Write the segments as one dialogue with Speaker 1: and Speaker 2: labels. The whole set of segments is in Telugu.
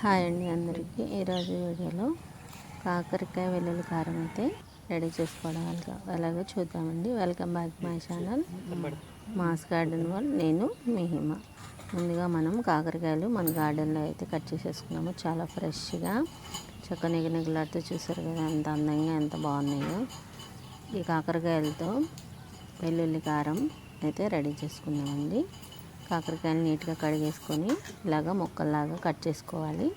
Speaker 1: హాయ్ అండి అందరికీ. ఈరోజు వీడియోలో కాకరకాయ వెల్లుల్లి కారం అయితే రెడీ చేసుకోవడం ఎలాగో చూద్దామండి. Welcome back my channel mass garden వాళ్ళు నేను మిహిమ. ముందుగా మనం కాకరకాయలు మన గార్డెన్లో అయితే కట్ చేసేసుకున్నాము. చాలా ఫ్రెష్గా చక్క నిగనిగలాడుతూ చూసారు కదా ఎంత అందంగా ఎంత బాగున్నాయో. ఈ కాకరకాయలతో వెల్లుల్లి కారం అయితే రెడీ చేసుకున్నామండి కాకరకాయలు నీట్గా కడిగేసుకొని ఇలాగ మొక్కల్లాగా కట్ చేసుకోవాలి.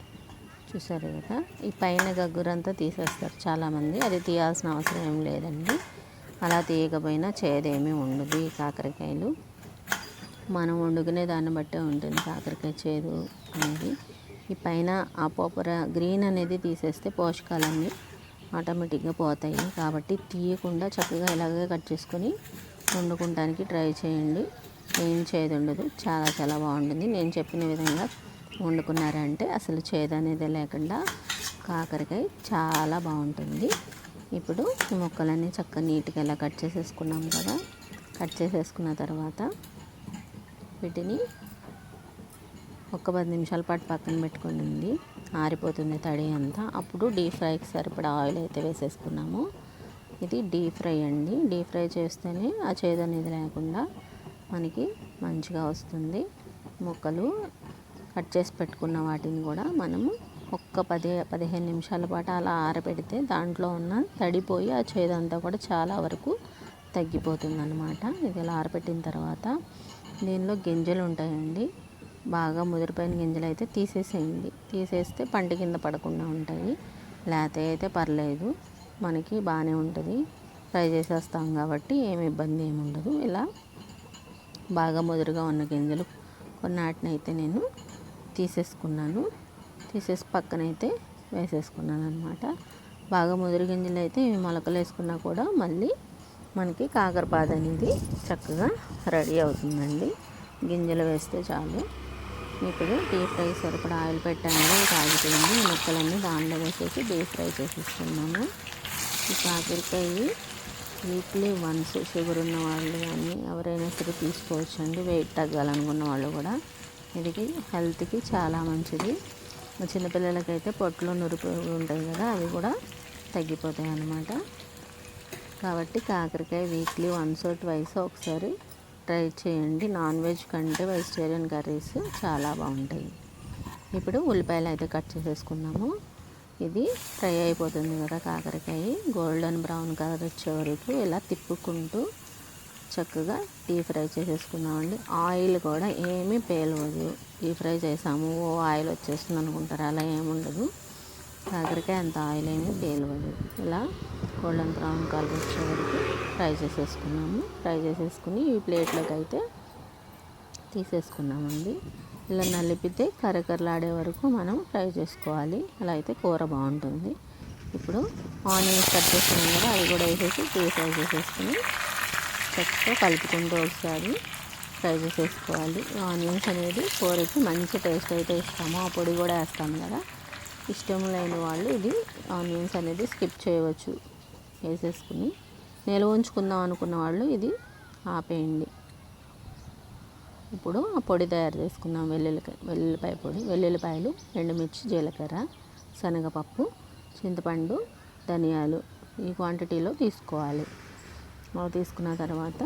Speaker 1: చూసారు కదా? ఈ పైన గగ్గురంతా తీసేస్తారు చాలామంది. అది తీయాల్సిన అవసరం ఏం లేదండి. అలా తీయకపోయినా చేదేమీ ఉండదు ఈ కాకరకాయలు. మనం వండుకునే దాన్ని బట్టే ఉంటుంది కాకరకాయ చేదు అనేది. ఈ పైన ఆ పోపర గ్రీన్ అనేది తీసేస్తే పోషకాలన్నీ ఆటోమేటిక్గా పోతాయి. కాబట్టి తీయకుండా చక్కగా ఇలాగే కట్ చేసుకొని వండుకుంటానికి ట్రై చేయండి. ఏం చేదు ఉండదు. చాలా చాలా బాగుంటుంది. నేను చెప్పిన విధంగా వండుకున్నారంటే అసలు చేదు అనేది లేకుండా కాకరకాయ చాలా బాగుంటుంది. ఇప్పుడు ఈ ముక్కలన్నీ చక్కగా నీట్గా ఇలా కట్ చేసేసుకున్నాం కదా. కట్ చేసేసుకున్న తర్వాత వీటిని ఒక పది నిమిషాల పాటు పక్కన పెట్టుకుని ఆరిపోతుంది తడి అంతా. అప్పుడు డీప్ ఫ్రైకి సరిపడా ఆయిల్ అయితే వేసేసుకున్నాము. ఇది డీప్ ఫ్రై అండి. డీప్ ఫ్రై చేస్తేనే ఆ చేదు అనేది లేకుండా మనకి మంచిగా వస్తుంది. ముక్కలు కట్ చేసి పెట్టుకున్న వాటిని కూడా మనము ఒక్క పది పదిహేను నిమిషాల పాటు అలా ఆరబెడితే దాంట్లో ఉన్న తడిపోయి ఆ చేదంతా కూడా చాలా వరకు తగ్గిపోతుంది అనమాట ఇది ఇలా ఆరబెట్టిన తర్వాత దీనిలో గింజలు ఉంటాయండి. బాగా ముదిరిపోయిన గింజలు అయితే తీసేసేయండి. తీసేస్తే పంట కింద పడకుండా ఉంటాయి. లేతే అయితే పర్లేదు. మనకి బాగానే ఉంటుంది. ఫ్రై చేసేస్తాం కాబట్టి ఏమి ఇబ్బంది ఏమి ఉండదు. ఇలా బాగా ముదురుగా ఉన్న గింజలు కొన్నాటినైతే అయితే నేను తీసేసుకున్నాను. తీసేసి పక్కనైతే వేసేసుకున్నాను అనమాట బాగా ముదురు గింజలు అయితే ఇవి మొలకలు వేసుకున్నా కూడా మళ్ళీ మనకి కాకరపాద అనేది చక్కగా రెడీ అవుతుందండి. గింజలు వేస్తే చాలు. ఇప్పుడు డీప్ ఫ్రై సరిపడా ఆయిల్ పెట్టాను. కాగుతుంది ముక్కలన్నీ దాంట్లో వేసేసి డీప్ ఫ్రై చేసేసుకున్నాను. ఈ కాకరకాయ వీక్లీ వన్స్ షుగర్ ఉన్న వాళ్ళు కానీ ఎవరైనా సరే తీసుకోవచ్చు అండి వెయిట్ తగ్గాలనుకున్న వాళ్ళు కూడా. ఇది హెల్త్కి చాలా మంచిది. చిన్నపిల్లలకైతే పొట్టులో నురుపు ఉంటాయి కదా అవి కూడా తగ్గిపోతాయి అన్నమాట. కాబట్టి కాకరకాయ వీక్లీ వన్స్ ట్వైస్ ఒకసారి ట్రై చేయండి. నాన్ వెజ్ కంటే వెజిటేరియన్ కర్రీస్ చాలా బాగుంటాయి. ఇప్పుడు ఉల్లిపాయలు అయితే కట్ చేసేసుకున్నాము ఇది ఫ్రై అయిపోతుంది కదా కాకరకాయ. గోల్డెన్ బ్రౌన్ కలర్ వచ్చే వరకు ఇలా తిప్పుకుంటూ చక్కగా డీప్ ఫ్రై చేసేసుకున్నామండి ఆయిల్ కూడా ఏమీ పేలవదు. డీప్ ఫ్రై చేసాము ఓ ఆయిల్ వచ్చేస్తుంది అనుకుంటారు. అలా ఏముండదు కాకరకాయ అంత ఆయిల్ ఏమీ పేలవదు. ఇలా గోల్డెన్ బ్రౌన్ కలర్ వచ్చే వరకు ఫ్రై చేసేసుకున్నాము. ఫ్రై చేసేసుకుని ఈ ప్లేట్లోకి అయితే తీసేసుకున్నామండి. ఇలా నలిపితే కరకరలాడే వరకు మనం ఫ్రై చేసుకోవాలి. అలా అయితే కూర బాగుంటుంది. ఇప్పుడు ఆనియన్స్ కట్ చేసుకున్నాం కదా అవి కూడా వేసేసి టూ ఫ్రై చేసేసుకుని చక్కగా కలుపుకుంటూ ఒకసారి ఫ్రై చేసేసుకోవాలి. ఆనియన్స్ అనేది కూరకి మంచి టేస్ట్ అయితే ఇస్తాము. ఆ పొడి కూడా వేస్తాము కదా. ఇష్టం లేని వాళ్ళు ఇది ఆనియన్స్ అనేది స్కిప్ చేయవచ్చు. వేసేసుకుని నిల్వ ఉంచుకుందాం అనుకున్న వాళ్ళు ఇది ఆపేయండి. ఇప్పుడు ఆ పొడి తయారు చేసుకున్నాం వెల్లుల్లి వెల్లుల్లిపాయ పొడి వెల్లుల్లిపాయలు ఎండుమిర్చి జీలకర్ర శనగపప్పు చింతపండు ధనియాలు ఈ క్వాంటిటీలో తీసుకోవాలి. అవి తీసుకున్న తర్వాత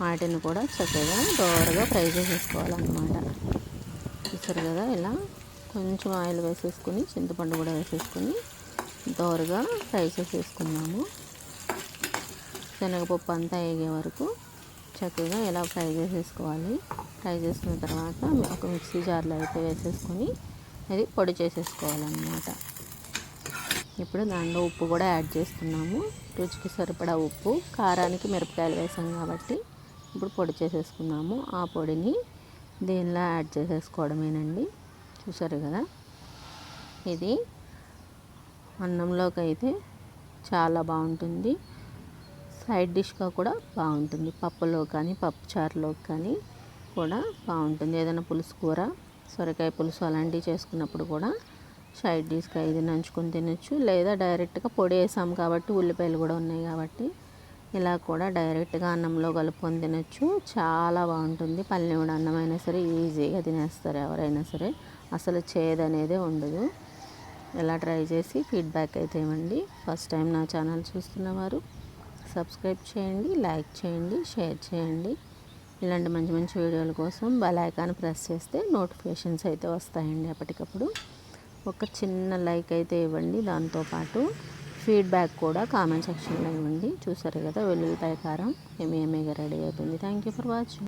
Speaker 1: వాటిని కూడా చక్కగా దోరగా ఫ్రై చేసేసుకోవాలన్నమాట. చూసారు కదా ఇలా కొంచెం ఆయిల్ వేసేసుకుని చింతపండు కూడా వేసేసుకుని దోరగా ఫ్రై చేసేసుకున్నాము శనగపప్పు అంతా వేగే వరకు చక్కగా ఇలా ఫ్రై చేసేసుకోవాలి. ఫ్రై చేసుకున్న తర్వాత ఒక మిక్సీ జార్లో అయితే వేసేసుకొని అది పొడి చేసేసుకోవాలన్నమాట. ఇప్పుడు దానిలో ఉప్పు కూడా యాడ్ చేస్తున్నాము. రుచికి సరిపడా ఉప్పు కారానికి మిరపకాయలు వేసాం కాబట్టి ఇప్పుడు పొడి చేసేసుకున్నాము. ఆ పొడిని దీనిలో యాడ్ చేసేసుకోవడమేనండి. చూసారు కదా? ఇది అన్నంలోకి అయితే చాలా బాగుంటుంది. సైడ్ డిష్గా కూడా బాగుంటుంది. పప్పులో కానీ పప్పుచారులో కానీ కూడా బాగుంటుంది. ఏదైనా పులుసు కూర సొరకాయ పులుసు అలాంటివి చేసుకున్నప్పుడు కూడా సైడ్ డిష్గా ఇది నంచుకొని తినచ్చు. లేదా డైరెక్ట్గా పొడి వేసాం కాబట్టి ఉల్లిపాయలు కూడా ఉన్నాయి కాబట్టి ఇలా కూడా డైరెక్ట్గా అన్నంలో కలుపుకొని తినచ్చు. చాలా బాగుంటుంది. పల్లెవుడు అన్నం అయినా సరే ఈజీగా తినేస్తారు ఎవరైనా సరే. అసలు చేదు ఉండదు. ఎలా ట్రై చేసి ఫీడ్బ్యాక్ అయితే ఇవ్వండి. ఫస్ట్ టైం నా ఛానల్ చూస్తున్నవారు సబ్స్క్రైబ్ చేయండి లైక్ చేయండి షేర్ చేయండి. ఇలాంటి మంచి మంచి వీడియోల కోసం బెల్ ఐకాన్ ప్రెస్ చేస్తే నోటిఫికేషన్స్ అయితే వస్తాయండి ఎప్పటికప్పుడు ఒక చిన్న లైక్ అయితే ఇవ్వండి దాంతోపాటు ఫీడ్బ్యాక్ కూడా కామెంట్ సెక్షన్లో ఇవ్వండి. చూసారు కదా వెల్లుల్లిపాయ కారం ఏమి ఏమేగా రెడీ అయిపోయింది థ్యాంక్ యూ ఫర్ వాచింగ్